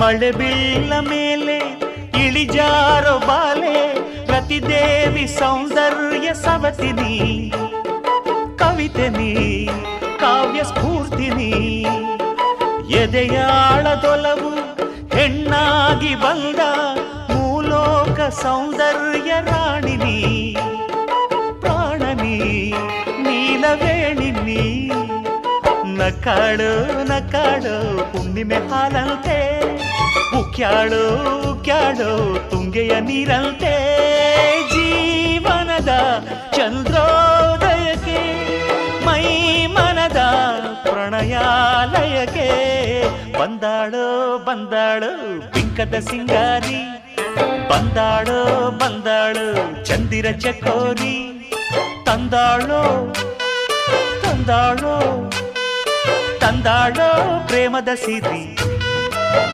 ಮಳೆ ಬೀಳ ಮೇಲೆ ಇಳಿಜಾರೋ ಬಾಲೆ ರತಿದೇವಿ ಸೌಂದರ್ಯ ಸವತಿನಿ ಕವಿತೆನಿ ಕಾವ್ಯ ಸ್ಫೂರ್ತಿನಿ ಎದೆಯಾಳದೊಲವು ಹೆಣ್ಣಾಗಿ ಬಂದ ಮೂಲೋಕ ಸೌಂದರ್ಯ ರಾಣಿನಿ ಪ್ರಾಣನಿ ನೀಲವೇಣಿನಿ ನಕಾಳು ನಕಾಳು ಹುಣ್ಣಿಮೆ ಹಾಲಂತೆ ಉಕ್ಯಾಳು ಉಕ್ಯಾಳು ತುಂಗೆಯ ನೀರಂತೆ ಜೀವನದ ಚಂದ್ರೋದಯಕ್ಕೆ, ಮೈ ಮನದ ಪ್ರಣಯಾಲಯಕ್ಕೆ ಬಂದಾಳೋ, ಬಂದಾಳು ಬಿಂಕದ ಸಿಂಗಾರಿ. ಬಂದಾಳೋ, ಬಂದಾಳು ಚಂದಿರ ಚಕೋರಿ. ತಂದಾಳೋ ತಂದಾಳೋ ತಂದಾಳೋ ಪ್ರೇಮದ ಸಿರಿ.